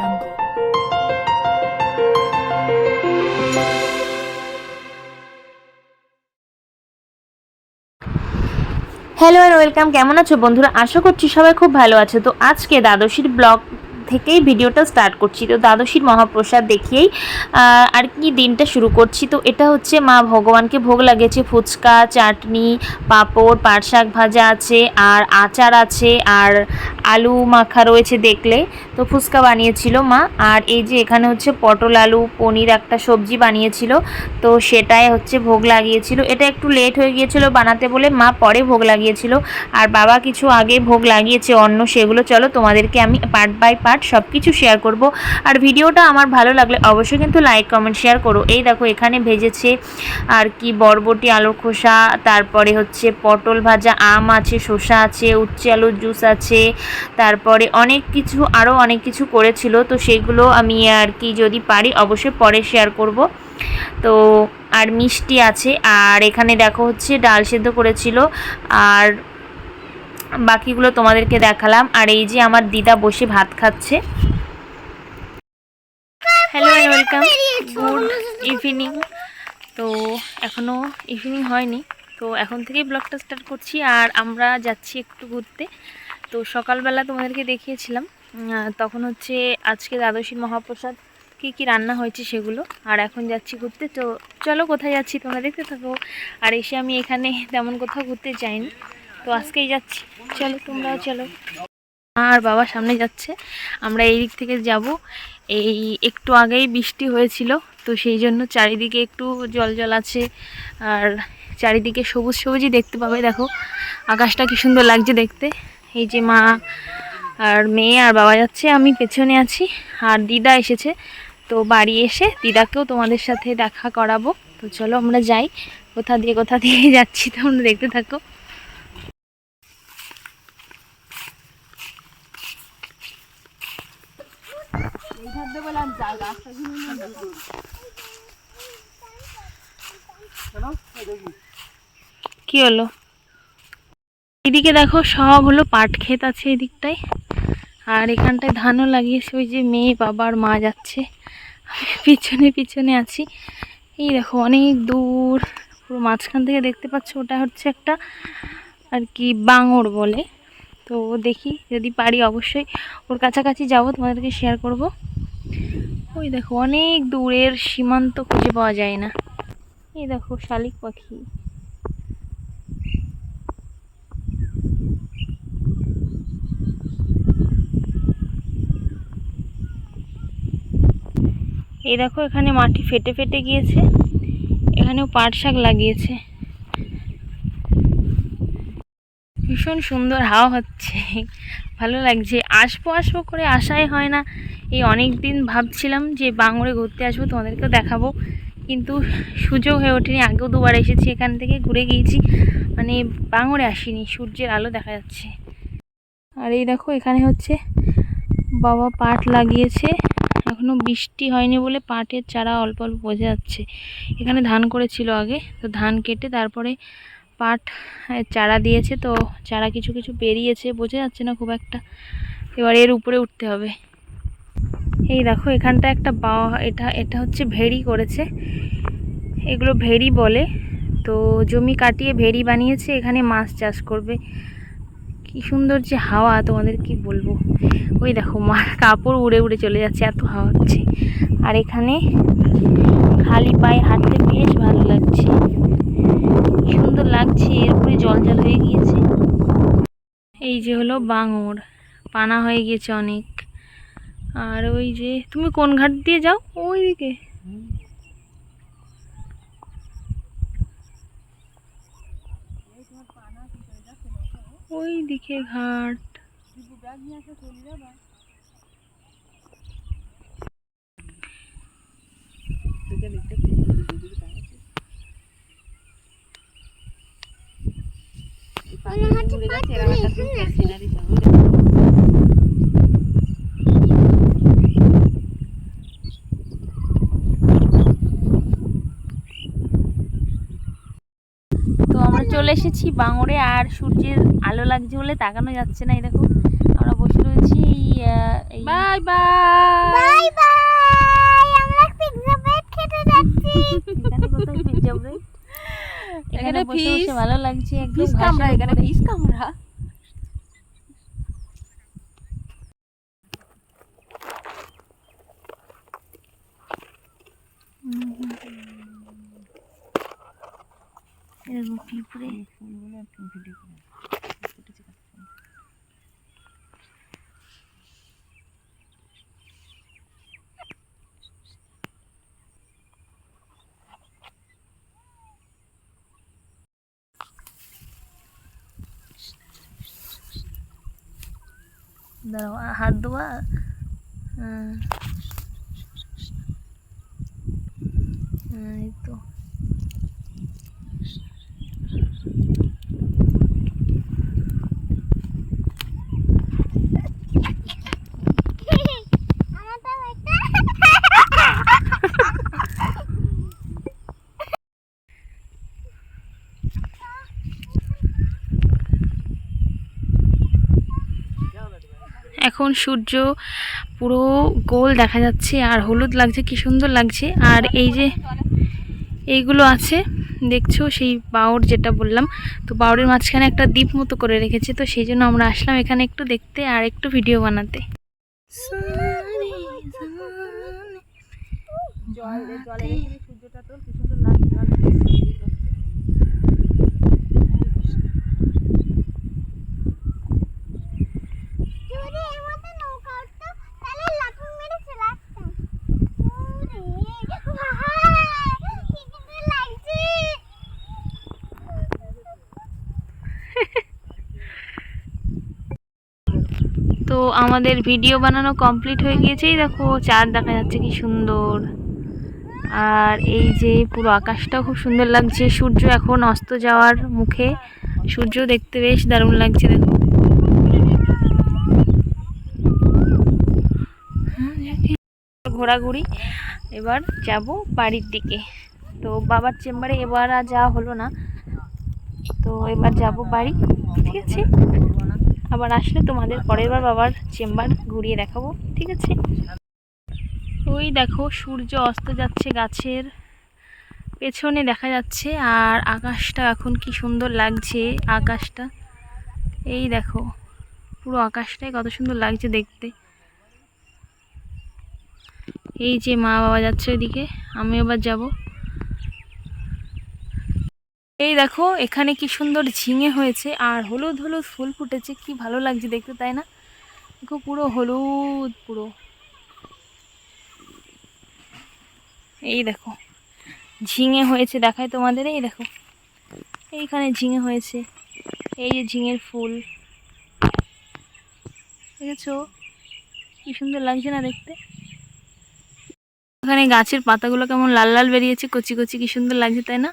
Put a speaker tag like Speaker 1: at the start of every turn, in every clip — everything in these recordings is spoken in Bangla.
Speaker 1: jungle.
Speaker 2: হ্যালো আর ওয়েলকাম কেমন আছো বন্ধুরা? আশা করছি সবাই খুব ভালো আছে। তো আজকে দ্বাদশীর ব্লগ থেকেই ভিডিওটা স্টার্ট করছি। তো দ্বাদশীর মহাপ্রসাদ দেখিয়েই আর কি দিনটা শুরু করছি। তো এটা হচ্ছে মা ভগবানকে ভোগ লাগিয়েছে। ফুচকা, চাটনি, পাঁপড়, পাট শাক ভাজা আছে, আর আচার আছে, আর আলু মাখা রয়েছে দেখলে। তো ফুচকা বানিয়েছিল মা। আর এই যে এখানে হচ্ছে পটল আলু, পনির একটা সবজি বানিয়েছিল। তো সেটাই হচ্ছে ভোগ লাগিয়েছিল। এটা একটু লেট হয়ে গিয়েছিল বানাতে বলে মা পরে ভোগ লাগিয়েছিল। আর বাবা কিছু আগে ভোগ লাগিয়েছে অন্য সেগুলো। চলো তোমাদেরকে আমি পার্ট বাই পার্ট সব কিছু শেয়ার করব। আর ভিডিওটা আমার ভালো লাগলে অবশ্যই কিন্তু লাইক কমেন্ট শেয়ার করো। এই দেখো এখানে ভেজেছে আর কি বরবটি, আলুর খোসা, তারপরে হচ্ছে পটল ভাজা, আম আছে, শসা আছে, উচ্ছে আলুর জুস আছে, তারপরে অনেক কিছু আরও অনেক কিছু করেছিল। তো সেগুলো আমি আর কি যদি পারি অবশ্যই পরে শেয়ার করব। তো আর মিষ্টি আছে। আর এখানে দেখো হচ্ছে ডাল সেদ্ধ করেছিল। আর বাকিগুলো তোমাদেরকে দেখালাম। আর এই যে আমার দিদা বসে ভাত খাচ্ছে। হ্যালো ওয়েলকাম গুড ইভিনিং তো এখনও ইভিনিং হয়নি। তো এখন থেকেই ব্লগটা স্টার্ট করছি। আর আমরা যাচ্ছি একটু ঘুরতে। তো সকালবেলা তোমাদেরকে দেখিয়েছিলাম। তখন হচ্ছে আজকে দ্বাদশীর মহাপ্রসাদ কী কী রান্না হয়েছে সেগুলো। আর এখন যাচ্ছি ঘুরতে। তো চলো কোথায় যাচ্ছি তোমরা দেখতে থাকো। আর এসে আমি এখানে তেমন কোথাও ঘুরতে যাইনি। তো আজকেই যাচ্ছি। চলো, তোমরাও চলো। আর বাবা সামনে যাচ্ছে। আমরা এই দিক থেকে যাব। এই একটু আগেই বৃষ্টি হয়েছিল, তো সেই জন্য চারিদিকে একটু জল জল আছে। আর চারিদিকে সবুজ সবুজই দেখতে পাবে, দেখো। আকাশটা কি সুন্দর লাগছে দেখতে। এই যে মা আর মেয়ে আর বাবা যাচ্ছে, আমি পেছনে আছি। আর দিদা এসেছে, তো বাড়ি এসে দিদাকেও তোমাদের সাথে দেখা করাবো। তো চলো, আমরা যাই। কোথা দিয়ে কোথা দিয়ে যাচ্ছি, তোমরা দেখতে থাকো। কি হলো? এদিকে দেখো, সব হলো পাট ক্ষেত আছে এদিকটায়। আর এখানটায় ধানও লাগিয়েছে, ওই যে মেয়ে বাবার মা যাচ্ছে। পিছনে পিছনে আছি। এই দেখো, অনেক দূর। পুরো মাঝখান থেকে দেখতে পাচ্ছ, ওটা হচ্ছে একটা আর কি বাঙর বলে। তো দেখি, যদি পারি অবশ্যই। ওর কাছাকাছি যাব, তোমাদেরকে শেয়ার করব। ওই দেখো, অনেক দূরের সীমান্ত খুঁজে পাওয়া যায় না। এই দেখো, শালিক পাখি। এই দেখো, এখানে মাটি ফেটে ফেটে গিয়েছে। এখানেও পাট শাক লাগিয়েছে। ভীষণ সুন্দর হাওয়া হচ্ছে। ভালো লাগছে। আসব আসব করে আসাই হয় না। এই অনেক দিন ভাবছিলাম যে বাঙড়ে ঘুরতে আসব, তোমাদেরকেও দেখাবো। কিন্তু সুযোগ হয়ে ওঠেনি। আগেও দুবার এসেছি এখান থেকে, ঘুরে গিয়েছি। মানে বাঙড়ে আসিনি, সূর্যের আলো দেখা যাচ্ছে। আর এই দেখো, এখানে হচ্ছে বাবা পাট লাগিয়েছে। এখনও বৃষ্টি হয়নি বলে পাটের চারা অল্প অল্প বোঝা যাচ্ছে। এখানে ধান করেছিল আগে, তো ধান কেটে তারপরে পাট চারা দিয়েছে তো চারা কিছু কিছু বেরিয়েছে, বোঝা যাচ্ছে না খুব একটা। এবার এর উপরে উঠতে হবে। এই দেখো, এখানটা একটা বাওয়া, এটা এটা হচ্ছে ভেড়ি করেছে। এগুলো ভেড়ি বলে। তো জমি কাটিয়ে ভেড়ি বানিয়েছে, এখানে মাছ চাষ করবে। কি সুন্দর যে হাওয়া, তোমাদের কি বলব? ওই দেখো, মার কাপড় উড়ে উড়ে চলে যাচ্ছে, এত হাওয়া হচ্ছে। আর এখানে খালি পায়ে হাঁটতে বেশ ভালো লাগছে। সুন্দর লাগছে, এর উপরে জল জল হয়ে গিয়েছে। এই যে হলো বাঙর, পানা হয়ে গিয়েছে অনেক। আর ওই যে, তুমি কোন ঘাট দিয়ে যাও? ওই দিকে ওই দিকে ঘাট। তো আমরা চলে এসেছি বাঙড়ে আর সূর্যের আলো লাগছে বলে তাকানো যাচ্ছে না এই দেখো। আমরা বসে রয়েছি
Speaker 1: বাই বাই।
Speaker 3: বাই বাই আমরা পিৎজা ব্রেড খেতে যাচ্ছি।
Speaker 2: এখানে পিজ্জা ব্রেড এখানে বসে ভালো লাগছে একদম
Speaker 1: কামড়া এখানে। ফিস কামড়া
Speaker 2: এরকম পিঁপড়ে দাঁড়াও হাত দেওয়া এই তো
Speaker 3: আমার তো একটা
Speaker 2: এখন সূর্য পুরো গোল দেখা যাচ্ছে আর হলুদ লাগছে, কি সুন্দর লাগছে। আর এই যে এইগুলো আছে, দেখছ সেই বাউর যেটা বললাম, তো বাউরের মাঝখানে একটা দ্বীপ মতো করে রেখেছে, তো সেই জন্য আমরা আসলাম এখানে একটু দেখতে আর একটু ভিডিও বানাতে।
Speaker 1: জল জলে রেখে সূর্যটা তো কি সুন্দর লাগছে
Speaker 3: যদি এর মধ্যে নৌকা উঠতো তাহলে লাফিং মেরে চলে আসতাম ওরে ভাই কি সুন্দর লাগছে
Speaker 2: তো আমাদের ভিডিও বানানো কমপ্লিট হয়ে গিয়েছে এই দেখো, চাঁদ দেখা যাচ্ছে কি সুন্দর। আর এই যে পুরো আকাশটাও খুব সুন্দর লাগছে। সূর্য এখন অস্ত যাওয়ার মুখে। সূর্য দেখতে বেশ দারুণ লাগছে, দেখো। ঘোরাঘুরি। এবার যাব বাড়ির দিকে। তো বাবার চেম্বারে এবার আর যাওয়া হলো না। তো এবার যাব বাড়ি, ঠিক আছে? আবার আসলে তোমাদের পরের বার বাবার চেম্বার ঘুরিয়ে দেখাবো ঠিক আছে? ওই দেখো সূর্য অস্ত যাচ্ছে গাছের পেছনে দেখা যাচ্ছে আর আকাশটা এখন কি সুন্দর লাগছে আকাশটা। এই দেখো পুরো আকাশটাই কত সুন্দর লাগছে দেখতে। এই যে মা বাবা যাচ্ছে ওইদিকে আমি এবার যাব। এই দেখো, এখানে কি সুন্দর ঝিঙে হয়েছে, আর হলুদ হলুদ ফুল ফুটেছে, কি ভালো লাগছে দেখতে, তাই না? দেখো, পুরো হলুদ, পুরো। এই দেখো, ঝিঙে হয়েছে দেখায় তোমাদের, এই দেখো। এইখানে ঝিঙে হয়েছে, এই যে ঝিঙের ফুল। দেখেছ? কি সুন্দর লাগছে না দেখতে? এখানে গাছের পাতাগুলো কেমন লাল লাল বেরিয়েছে, কচি কচি, কি সুন্দর লাগছে, তাই না?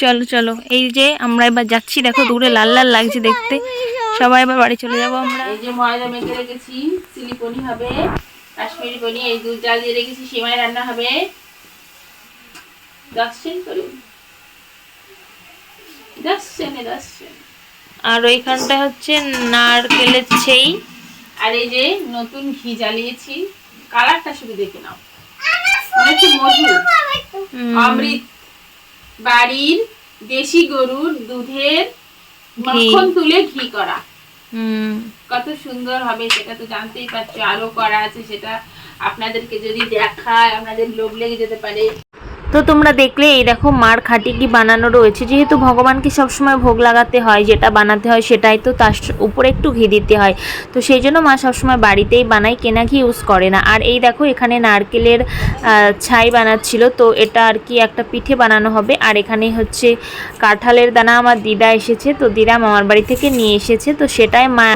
Speaker 2: চলো চলো। এই যে আমরা এবার যাচ্ছি দেখো দূরে লাল লাল লাগছে দেখতে। সবাই এবার বাড়ি চলে যাব আমরা।
Speaker 1: এই যে ময়দা মেখে রেখেছি চিলি পনি হবে কাশ্মীরি পনি এই দুধ জাল দিয়ে রেখেছি সিমাই রান্না হবে।
Speaker 2: আর ওইখানটা হচ্ছে নারকেলের ছেই।
Speaker 1: আর এই যে নতুন ঘি জ্বালিয়েছি। কালারটা শুধু দেখে নাও। মনে মধু। অমৃত। বাড়ির দেশি গরুর দুধের মাখন তুলে ঘি করা।
Speaker 2: হুম।
Speaker 1: কত সুন্দর হবে সেটা তো জানতেই পারছ। আরও করা আছে সেটা আপনাদেরকে যদি দেখায় আপনাদের লোভ লেগে যেতে পারে।
Speaker 2: তো তোমরা দেখলে, এই দেখো, মার খাটি কি বানানো রয়েছে? যেহেতু ভগবানকে সবসময় ভোগ লাগাতে হয়, যেটা বানাতে হয় সেটাই তো তার উপরে একটু ঘি দিতে হয়। তো সেই জন্য মা সবসময় বাড়িতেই বানায়, কেনা ঘি ইউজ করে না। আর এই দেখো, এখানে নারকেলের ছাই বানাচ্ছিল। তো এটা আর কি একটা পিঠে বানানো হবে। আর এখানে হচ্ছে কাঁঠালের দানা আমার দিদা এসেছে। তো দিদা মামার বাড়ি থেকে নিয়ে এসেছে। তো সেটাই মা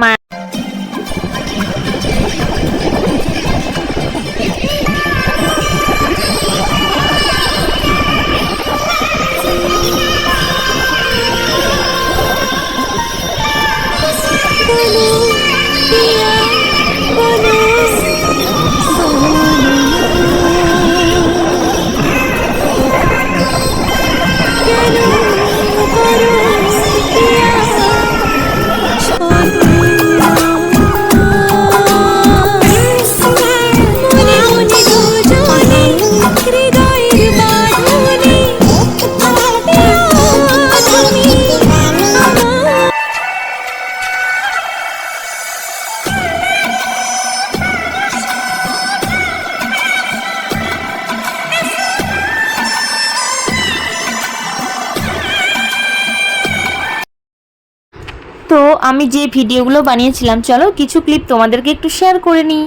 Speaker 4: আমি যে ভিডিওগুলো বানিয়েছিলাম চলো কিছু ক্লিপ তোমাদেরকে একটু শেয়ার করে নিই।